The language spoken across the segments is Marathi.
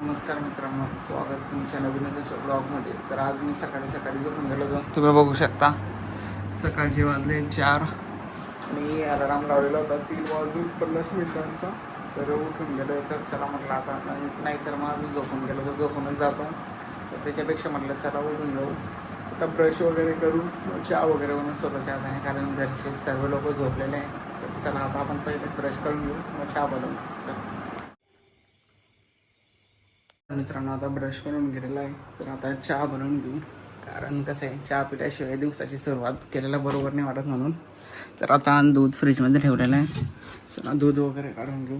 नमस्कार मित्रांनो स्वागत तुमच्या नवीनच अशा ब्लॉगमध्ये. तर आज मी सकाळी सकाळी झोपून गेलो होतो. तुम्ही बघू शकता. सकाळचे वाजले चार. आणि अलाराम लावलेला होता. तीन वाजून पन्नास मिनिटांचा. तर उठून गेलो तर चला म्हटलं आता नाही नाहीतर मग अजून झोपून गेलो तर झोपूनच जातो. तर त्याच्यापेक्षा म्हटलं चला उठून जाऊ. आता ब्रश वगैरे करून चहा वगैरे बनवून स्वतःच्या हाताने कारण घरचे सर्व लोक झोपलेले आहे तर चला आता आपण पहिले ब्रश करून घेऊ. मग चहा बनवू. चला. मित्रांनो आता ब्रश करून गेलेला आहे. तर आता चहा बनवून घेऊ. कारण कसं आहे चहा पिल्याशिवाय दिवसाची सुरुवात केलेला बरोबर नाही वाटत म्हणून. तर आता दूध फ्रीजमध्ये ठेवलेलं आहे. चला दूध वगैरे काढून घेऊ.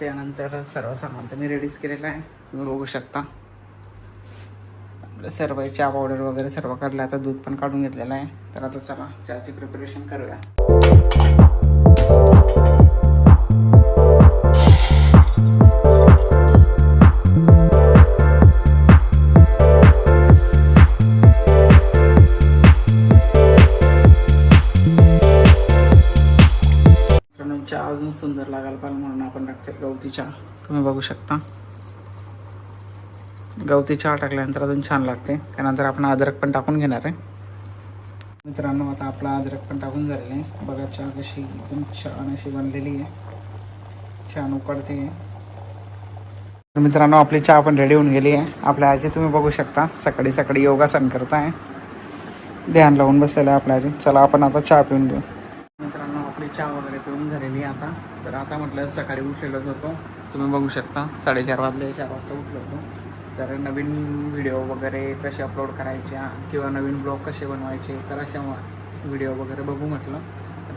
त्यानंतर सर्व सामान तर मी रेडीच केलेलं आहे. तुम्ही बघू शकता. आपलं सर्व चहा पावडर वगैरे सर्व काढलं. आता दूध पण काढून घेतलेलं आहे. तर आता चला चहाची प्रिपरेशन करूया. गवती चहा तुम्ही बघू शकता. गवती चहा टाकल्यानंतर अजून छान लागते. त्यानंतर आपण अद्रक पण टाकून घेणार आहे. मित्रांनो आता आपला अद्रक पण टाकून झालेला आहे. बघा चहा कशी एकदम छान अशी बनलेली आहे. छान उकडते. आहे मित्रांनो आपली चहा पण रेडी होऊन गेली आहे. आपल्या आजी तुम्ही बघू शकता. सकाळी सकाळी योगासन करताय. ध्यान लावून बसलेलं आहे आपल्या आजी. चला आपण आता चहा पिऊन घेऊ. चहा वगैरे पिऊन झालेली आहे आता. तर आता म्हटलं सकाळी उठलेलोच होतो. तुम्ही बघू शकता साडेचार वाजले चार वाजता उठलो होतो. तर नवीन व्हिडिओ वगैरे कसे अपलोड करायच्या किंवा नवीन ब्लॉग कसे बनवायचे तर अशा व्हिडिओ वगैरे बघू म्हटलं.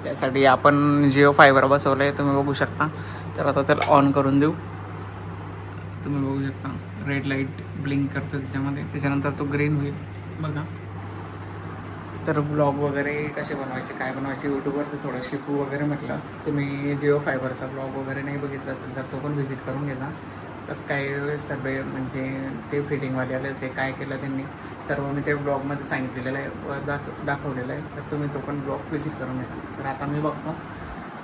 त्यासाठी आपण जिओ फायबर बसवलं आहे तुम्ही बघू शकता. तर आता त्याला ऑन करून देऊ. तुम्ही बघू शकता रेड लाइट ब्लिंक करतो त्याच्यामध्ये. त्याच्यानंतर तो ग्रीन होईल. बघा. तर ब्लॉग वगैरे कसे बनवायचे काय बनवायचे यूट्यूबवर ते थोडं शिकू वगैरे म्हटलं. तुम्ही जिओ फायबरचा ब्लॉग वगैरे नाही बघितला असेल तर तो पण व्हिजिट करून घ्यायचा तसं काय सर्वे म्हणजे ते फिटिंगवाले आले ते काय केलं त्यांनी सर्व मी ते ब्लॉगमध्ये सांगितलेलं आहे व दाख दाखवलेलं आहे. तर तुम्ही तो पण ब्लॉग व्हिजिट करून घ्यायचा तर आता मी बघतो.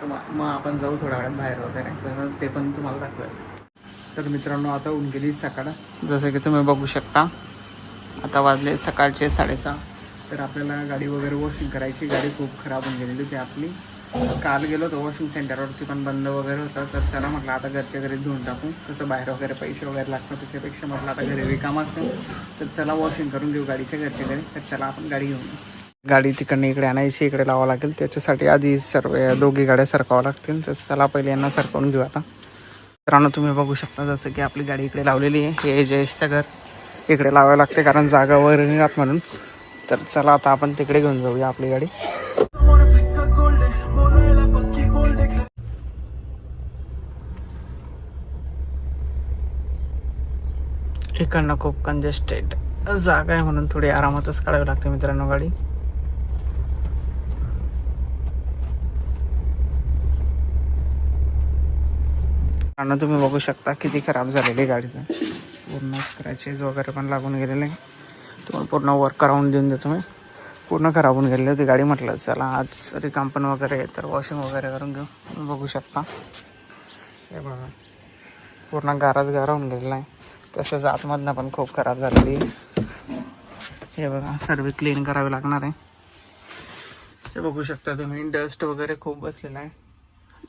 तर मग मग आपण जाऊ थोड्या वेळात बाहेर वगैरे. तर ते पण तुम्हाला दाखवेल. तर मित्रांनो आता होऊन गेली सकाळ. जसं की तुम्ही बघू शकता आता वाजले सकाळचे साडेसहा. तर आपल्याला गाडी वगैरे वॉशिंग करायची. गाडी खूप खराब होऊन गेलेली होती आपली. काल गेलो होतो वॉशिंग सेंटरवरती पण बंद वगैरे होतं. तर चला म्हटलं आता घरच्या घरी धुवून टाकू. कसं बाहेर वगैरे पैसे वगैरे लागतात त्याच्यापेक्षा म्हटलं आता घरी रिकाम असेल तर चला वॉशिंग करून घेऊ गाडीच्या घरच्या घरी. तर चला आपण गाडी घेऊन गाडी तिकडनं इकडे आणायची इकडे लावावं लागेल. त्याच्यासाठी आधी सर्व दोघी गाड्या सरकावं लागतील. तर चला पहिले यांना सरकवून घेऊ आता. मित्रांनो तुम्ही बघू शकता जसं की आपली गाडी इकडे लावलेली आहे. हे जयेशचं घर. इकडे लावावं लागते कारण जागा वगैरे नाही राहत म्हणून. तर चला आता आपण तिकडे घेऊन जाऊया आपली गाडी. इकडनं खूप कंजेस्टेड जागा आहे म्हणून थोडी आरामातच काढावी लागते मित्रांनो गाडी. आणि तुम्ही बघू शकता किती खराब झालेली आहे गाडीचं. पूर्ण स्क्रॅचेस वगैरे पण लागून गेलेले आहे. तुम्हाला पूर्ण वर्क करावून देऊन देतो मी. पूर्ण खराब होऊन गेलेली होती गाडी म्हटलं चला आज रिकाम पण वगैरे आहे, तर वॉशिंग वगैरे करून घेऊ. बघू शकता. हे बघा. पूर्ण गाराच गारा होऊन गेलेला आहे. तसंच आतमधनं पण खूप खराब झालेली हे बघा सर्व क्लीन करावी लागणार आहे. हे बघू शकता तुम्ही डस्ट वगैरे खूप बसलेला आहे.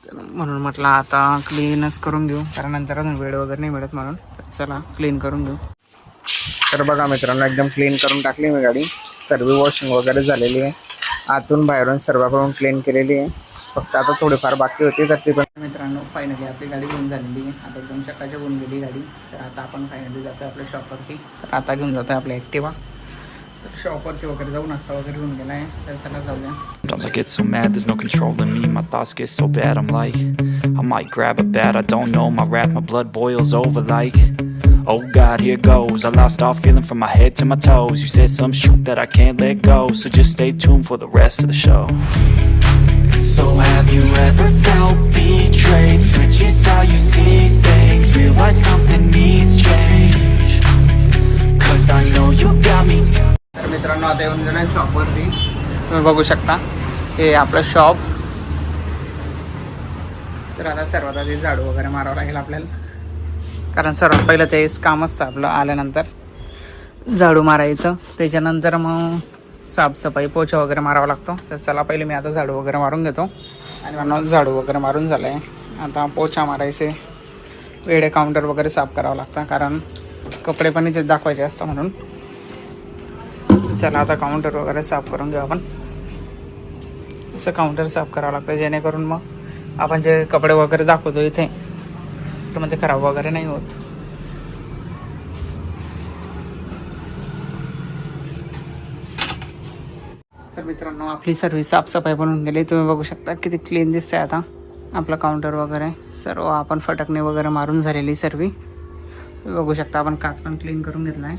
तर म्हणून म्हटलं आता क्लीनच करून घेऊ कारण नंतर अजून वेळ वगैरे नाही मिळत म्हणून. चला क्लीन करून घेऊ. तर बघा मित्रांनो एकदम क्लीन करून टाकली मी गाडी. सर्व वॉशिंग वगैरे झालेली आहे. आतून बाहेरून सर्वाकडून क्लीन केलेली आहे. फक्त आता थोडीफार बाकी होती तर ती पण मित्रांनो फायनली आपली गाडी घेऊन झालेली आहे. आता एकदम चकाच्या होऊन गेली गाडी. तर आता आपण फायनली जातो आपल्या शॉपवरती तर आता घेऊन जातो आपल्या ॲक्टिवा तर शॉपवरती वगैरे जाऊन नाश्ता वगैरे घेऊन गेला आहे तर चला जाऊया. Sometimes I get so mad, there's no controlling me. My thoughts get so bad, I'm like, I might grab a bat, I don't know. My wrath, my blood boils over like, oh God, here goes. I lost all feeling from my head to my toes. You said some shit that I can't let go, so just stay tuned for the rest of the show. So have you ever felt betrayed? Switches how you see things, realize something needs change. Cause I know you got me तर मित्रांनो आता येऊन गेलो आहे शॉपवरती तुम्ही बघू शकता हे आपलं शॉप तर आता सर्वात आधी झाडू वगैरे मारावं लागेल आपल्याला कारण सर्वात पहिलं तेच काम असतं आपलं आल्यानंतर. झाडू मारायचं. त्याच्यानंतर मग साफसफाई पोछा वगैरे मारावा लागतो. तर चला पहिले मी आता झाडू वगैरे मारून घेतो. आणि म्हणून झाडू वगैरे मारून झालं आहे आता पोछा मारायचे. वेळे काउंटर वगैरे साफ करावं लागतं. कारण कपडे पण इथे दाखवायचे असतं म्हणून. चला आता काउंटर वगैरे साफ करून घेऊ आपण. असं काउंटर साफ करावं लागतं. जेणेकरून मग आपण जे कपडे वगैरे दाखवतो इथे तर म्हणजे खराब वगैरे नाही होत. तर मित्रांनो आपली सर्विस साफसफाई बनवून गेली. तुम्ही बघू शकता किती क्लीन दिसतंय आता आपलं काउंटर वगैरे. सर्व आपण फटकणे वगैरे मारून झालेली सर्व तुम्ही बघू शकता आपण काच पण क्लीन करून घेतला आहे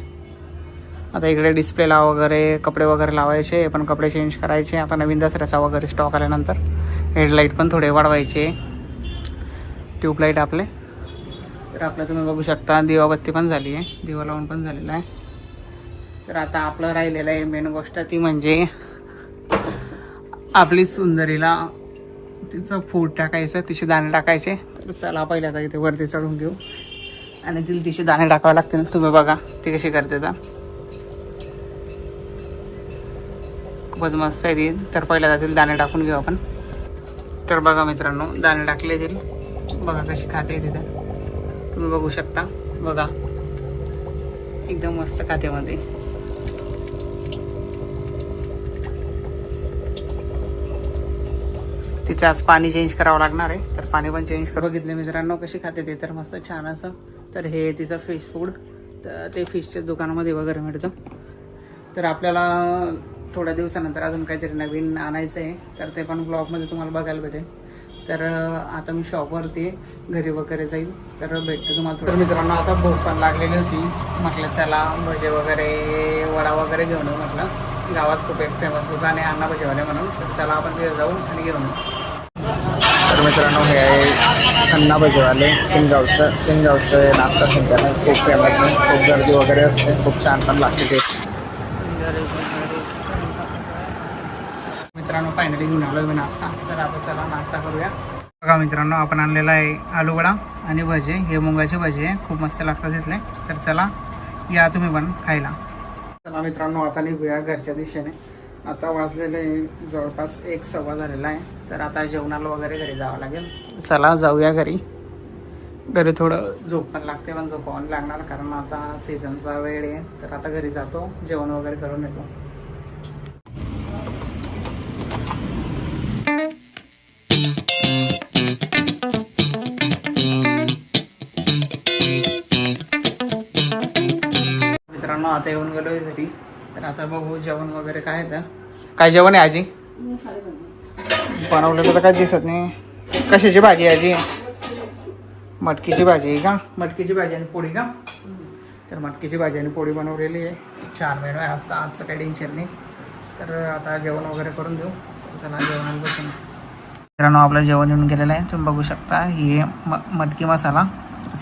आता इकडे डिस्प्लेला वगैरे कपडे वगैरे लावायचे पण कपडे चेंज करायचे. आता नवीन दसऱ्याचा वगैरे स्टॉक आल्यानंतर. हेडलाईट पण थोडे वाढवायचे. ट्यूबलाईट आपले. तर आपलं तुम्ही बघू शकता दिवाबत्ती पण झाली आहे. दिवा लावून पण झालेला आहे. तर आता आपलं राहिलेलं आहे मेन गोष्ट ती म्हणजे आपली सुंदरीला तिचं फूड टाकायचं तिचे दाणे टाकायचे. तर चला पहिल्या आता इथे वरती चढून घेऊ. आणि तिला तिचे दाणे टाकावे लागतील. तुम्ही बघा ती कशी करते तर खूपच मस्त आहे ती. तर पहिल्या तिला दाणे टाकून घेऊ आपण. तर बघा मित्रांनो दाणे टाकले तिला. बघा कशी खाते तिथे तुम्ही बघू शकता. बघा. एकदम मस्त खात्यामध्ये. तिचं आज पाणी चेंज करावं लागणार आहे. तर पाणी पण चेंज करून बघितले मित्रांनो कशी खाते ते तर मस्त छान असं. तर हे तिचं फिश फूड तर ते फिशच्या दुकानामध्ये वगैरे मिळतं. तर आपल्याला थोड्या दिवसानंतर अजून काहीतरी नवीन आणायचं आहे तर ते पण ब्लॉगमध्ये तुम्हाला बघायला भेटेल. तर आता मी शॉपवरती घरी वगैरे जाईल तर भेटते तुम्हाला थोडं. मित्रांनो आता भूक पण लागलेली होती. म्हटलं चला भजे वगैरे वडा वगैरे घेऊन येऊ म्हटलं. गावात खूप एक फेमस दुकान आहे अण्णा भजेवाले म्हणून. तर चला आपण तिथे जाऊ आणि घेऊन तर मित्रांनो हे आहे अण्णा भजेवाले किनगावचं किनगावचं नाश्ता सेंटर खूप फेमस आहे. खूप गर्दी वगैरे असते. खूप छान पण लागते टेस्ट मित्रांनो फायनली घेऊन आलो मी नाश्ता तर आता चला नाश्ता करूया. बघा मित्रांनो आपण आणलेला आहे आलू वडा आणि भजे. हे मुंगाचे भजे आहे. खूप मस्त लागतात तिथले. तर चला या तुम्ही पण खायला. चला मित्रांनो आता निघूया घरच्या दिशेने. आता वाजलेले जवळपास एक सव्वा झालेला आहे. तर आता जेवणाला वगैरे घरी जावं लागेल. चला जाऊया घरी. घरी थोडं झोप पण लागते पण झोपावून लागणार कारण आता सीझनचा वेळ आहे. तर आता घरी जातो. जेवण वगैरे करून येतो. मित्रांनो आता येऊन गेलोय घरी. तर आता बघू जेवण वगैरे काय आहे तर काय जेवण आहे आजी? बनवलं तर काय दिसत नाही. कशाची भाजी आहे आजी? मटकीची भाजी आहे का? मटकीची भाजी आणि पोळी का? तर मटकीची भाजी आणि पोळी बनवलेली आहे. छान मेनू आहे आजचा. आजचं काही टेन्शन नाही. तर आता जेवण वगैरे करून देऊ. चला जेवणाला बसून. मित्रांनो आपलं जेवण येऊन गेलेलं आहे. तुम्ही बघू शकता हे म मटकी मसाला.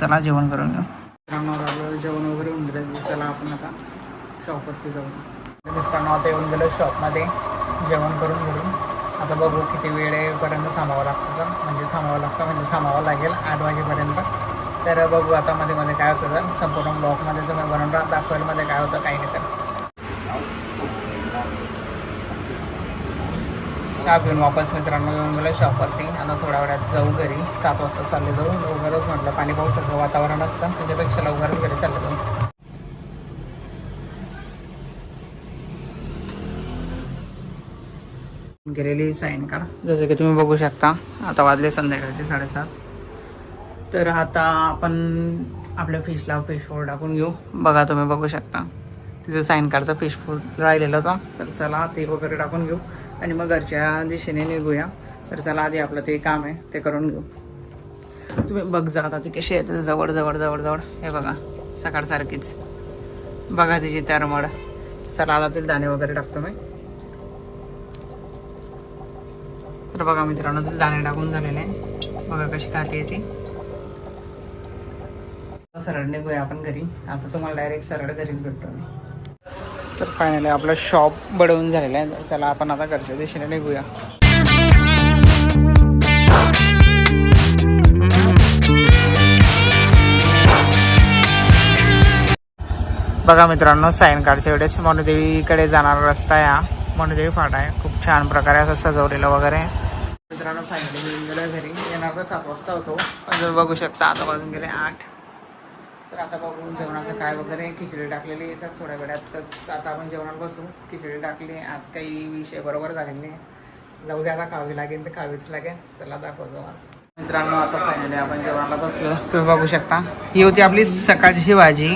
चला जेवण करून घेऊ. मित्रांनो आपलं जेवण वगैरे गेलं. चला आपण आता शॉपवरती जाऊ मित्रांनो आता येऊन गेलो शॉपमध्ये जेवण करून घेऊन. आता बघू किती वेळेपर्यंत थांबावं लागतं तर म्हणजे थांबावं लागतं म्हणजे थांबावं लागेल आठ वाजेपर्यंत. तर बघू आता मध्ये मध्ये काय होतं तर संपूर्ण ब्लॉकमध्ये तुम्ही बनवून दाखवायला मध्ये काय होतं काही नाही तर. का घेऊन वापस मित्रांनो येऊन गेलो शॉपवरती आता थोड्या वेळात जाऊ घरी. सात वाजता चालले जाऊ. लवकरच म्हटलं पाणी पावसाचं वातावरण असतं. त्याच्यापेक्षा लवकरच घरी चाललं जाऊ. गेलेली सायंकाळ. जसं की तुम्ही बघू शकता आता वाजले संध्याकाळचे साडेसात. तर आता आपण आपल्या फिशला फिश फूड टाकून घेऊ. बघा तुम्ही बघू शकता. तिचं सायंकाळचा फिश फूड राहिलेला होता. तर चला ते वगैरे टाकून घेऊ. आणि मग घरच्या दिशेने निघूया. तर चला आधी आपलं ते काम आहे ते करून घेऊ. तुम्ही बघ जा आता ती कशी आहे जवळ जवळ जवळ जवळ. हे बघा सकाळसारखीच. बघा तिची तरमड. चला आता ते दाणे वगैरे टाकतो मी. तर बघा मित्रांनो दाणे टाकून झालेले आहे. बघा कशी खाते येते सरळ निघूया आपण घरी. आता तुम्हाला डायरेक्ट सरळ घरीच भेटतो मी. तर फायनली आपलं शॉप बडवून झालेलं आहे. चला आपण आता घरच्या दिशेने निघूया. बघा मित्रांनो सायंकाळच्या वेळेस मनुदेवीकडे जाणारा रस्ता आहे हा. मनुदेवी फाटा आहे. खूप छान प्रकारे असं सजवलेलं वगैरे मित्रांनो फायनली मी गेलो घरी. येणार तर सात वाजता होतो. पण जर बघू शकता आता वाजून गेले आठ. तर आता बघून जेवणाचं काय वगैरे खिचडी टाकलेली तर थोड्या वेळातच आता आपण जेवणाला बसू. खिचडी टाकली आज काही विषय बरोबर झालेले नाही. जाऊ दे आता खावी लागेल तर खावीच लागेल. चला दाखवतो मित्रांनो आता फायनली आपण जेवणाला बसलो. तुम्ही बघू शकता. ही होती आपली सकाळची भाजी.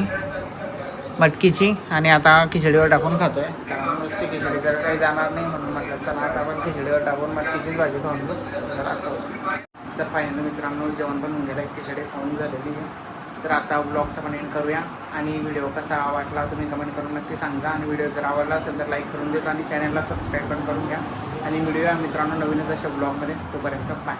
मटकीची आणि आता खिचडीवर टाकून खातो कारण नुसती खिचडी तर काही जाणार नाही म्हणून म्हटलं चला आता आपण खिचडीवर टाकून मटकीचीच भाजी खाऊन घेऊ. तर फायनल मित्रांनो जेवण पण होऊन गेलं खिचडी खाऊन झालेली आहे. तर आता ब्लॉगचा पण एंड करूया. आणि व्हिडिओ कसा वाटला तुम्ही कमेंट करून नक्की सांगा. आणि व्हिडिओ जर आवडला असेल तर लाईक करून द्या आणि चॅनलला सबस्क्राईब पण करून घ्या. आणि व्हिडिओ मित्रांनो नवीनच अशा ब्लॉगमध्ये तोपर्यंत बाय